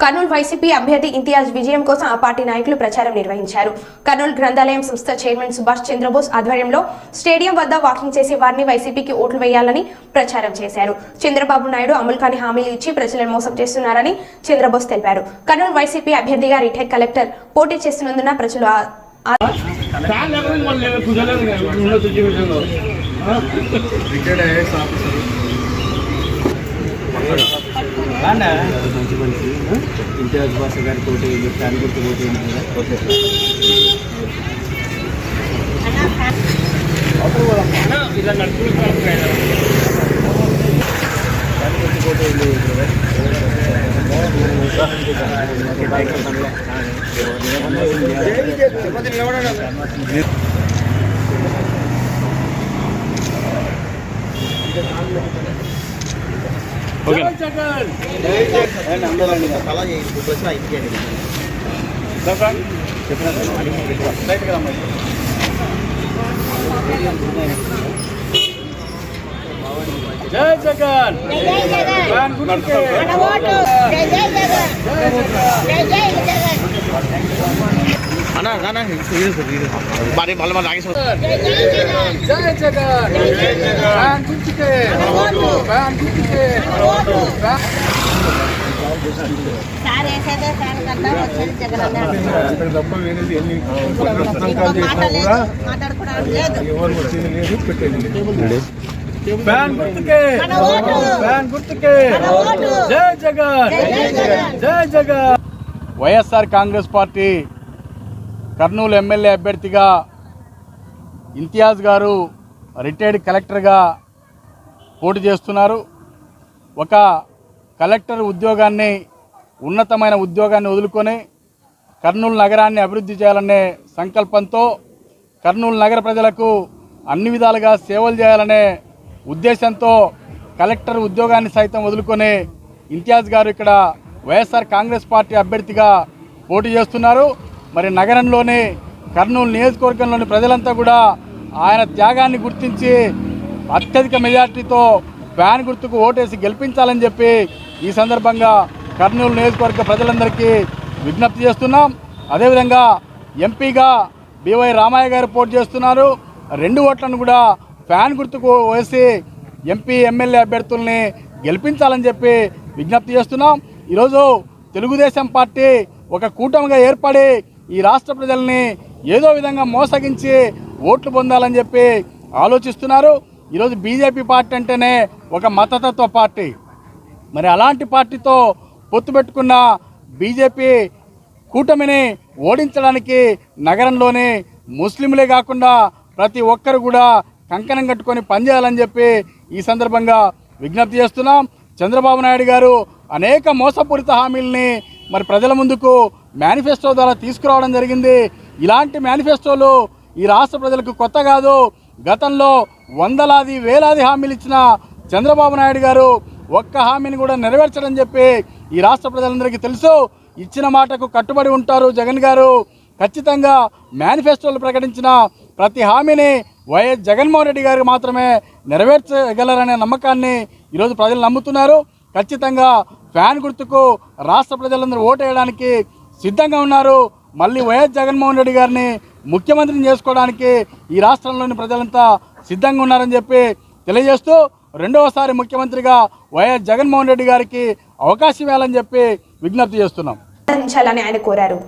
Kurnool YCP అభ్యర్థి ఇంతియాజ్ విజయం కోసం ఆ పార్టీ నాయకులు ప్రచారం నిర్వహించారు. కర్నూలు గ్రంథాలయం సంస్థ చైర్మన్ సుభాష్ చంద్రబోస్ ఆధ్వర్యంలో స్టేడియం వద్ద వాకింగ్ చేసి వారిని వైసీపీకి ఓట్లు వేయాలని ప్రచారం చేశారు. చంద్రబాబు నాయుడు అమలు కాని హామీలు ఇచ్చి ప్రజలను మోసం చేస్తున్నారని చంద్రబోస్ తెలిపారు. కర్నూలు వైసీపీ అభ్యర్థిగా రిటైర్ కలెక్టర్ పోటీ చేస్తున్నందున ప్రజలు ఆ- రిటైర్డ్ ఐఏఎస్ ఆఫీసర్. మంచి మనిషి. ఇంతియాజ్ బాష గారి తోటి ఫ్యాన్ గుర్తు పోటీ కదా నడుచుకుంటూ ఇచ్చేయండి జై జగన్. జై జై జగన్. జై జై జగన్. అన్నా అన్నా మరి మళ్ళీ మళ్ళీ ఆగేసి జై జై జగన్. జై జగన్. ఫ్యాన్ గుర్తుకే. ఫ్యాన్ గుర్తుకే. ఫ్యాన్ సార్ తప్ప వేరేది ఎన్ని సంతకాలు చేసినా కూడా ఎవరు వచ్చేది లేదు పెట్టేది లేదు. ఫ్యాన్ గుర్తుకే. ఫ్యాన్ గుర్తుకే. ఓటు జై జగన్. జై జై జగన్. జై Jagan. YSR Congress party Kurnool MLA అభ్యర్థిగా ఇంతియాజ్ గారు రిటైర్డ్ కలెక్టర్గా పోటీ చేస్తున్నారు. ఒక కలెక్టర్ ఉద్యోగాన్ని ఉన్నతమైన ఉద్యోగాన్ని వదులుకొని కర్నూలు నగరాన్ని అభివృద్ధి చేయాలనే సంకల్పంతో కర్నూలు నగర ప్రజలకు అన్ని విధాలుగా సేవలు చేయాలనే ఉద్దేశంతో కలెక్టర్ ఉద్యోగాన్ని సైతం వదులుకొని ఇంతియాజ్ గారు ఇక్కడ వైఎస్ఆర్ కాంగ్రెస్ పార్టీ అభ్యర్థిగా పోటీ చేస్తున్నారు. మరి నగరంలోని కర్నూలు నియోజకవర్గంలోని ప్రజలంతా కూడా ఆయన త్యాగాన్ని గుర్తించి అత్యధిక మెజార్టీతో ఫ్యాన్ గుర్తుకు ఓటేసి గెలిపించాలని చెప్పి ఈ సందర్భంగా కర్నూలు నియోజకవర్గ ప్రజలందరికీ విజ్ఞప్తి చేస్తున్నాం. అదేవిధంగా ఎంపీగా బివై రామయ్య గారు పోటీ చేస్తున్నారు. రెండు ఓట్లను కూడా ఫ్యాన్ గుర్తుకు వేసి ఎంపీ ఎమ్మెల్యే అభ్యర్థుల్ని గెలిపించాలని చెప్పి విజ్ఞప్తి చేస్తున్నాం. ఈరోజు తెలుగుదేశం పార్టీ ఒక కూటమిగా ఏర్పడి ఈ రాష్ట్ర ప్రజల్ని ఏదో విధంగా మోసగించి ఓట్లు పొందాలని చెప్పి ఆలోచిస్తున్నారు. ఈరోజు బీజేపీ పార్టీ అంటేనే ఒక మతతత్వ పార్టీ. మరి అలాంటి పార్టీతో పొత్తు పెట్టుకున్న బీజేపీ కూటమిని ఓడించడానికి నగరంలోని ముస్లింలే కాకుండా ప్రతి ఒక్కరు కూడా కంకణం కట్టుకొని పనిచేయాలని చెప్పి ఈ సందర్భంగా విజ్ఞప్తి చేస్తున్నాం. చంద్రబాబు నాయుడు గారు అనేక మోసపూరిత హామీల్ని మరి ప్రజల ముందుకు మేనిఫెస్టో ద్వారా తీసుకురావడం జరిగింది. ఇలాంటి మేనిఫెస్టోలు ఈ రాష్ట్ర ప్రజలకు కొత్త కాదు. గతంలో వందలాది వేలాది హామీలు ఇచ్చిన చంద్రబాబు నాయుడు గారు ఒక్క హామీని కూడా నెరవేర్చడం చెప్పి ఈ రాష్ట్ర ప్రజలందరికీ తెలుసు. ఇచ్చిన మాటకు కట్టుబడి ఉంటారు జగన్ గారు. ఖచ్చితంగా మేనిఫెస్టోలు ప్రకటించిన ప్రతి హామీని వైఎస్ జగన్మోహన్ రెడ్డి గారికి మాత్రమే నెరవేర్చగలరనే నమ్మకాన్ని ఈరోజు ప్రజలు నమ్ముతున్నారు. ఖచ్చితంగా ఫ్యాన్ గుర్తుకు రాష్ట్ర ప్రజలందరూ ఓటేయడానికి సిద్ధంగా ఉన్నారు. మళ్ళీ వైఎస్ జగన్మోహన్ రెడ్డి గారిని ముఖ్యమంత్రిని చేసుకోవడానికి ఈ రాష్ట్రంలోని ప్రజలంతా సిద్ధంగా ఉన్నారని చెప్పి తెలియజేస్తూ రెండవసారి ముఖ్యమంత్రిగా వైఎస్ జగన్మోహన్ రెడ్డి గారికి అవకాశం ఇవ్వాలని చెప్పి విజ్ఞప్తి చేస్తున్నాం. ఆయన కోరారు.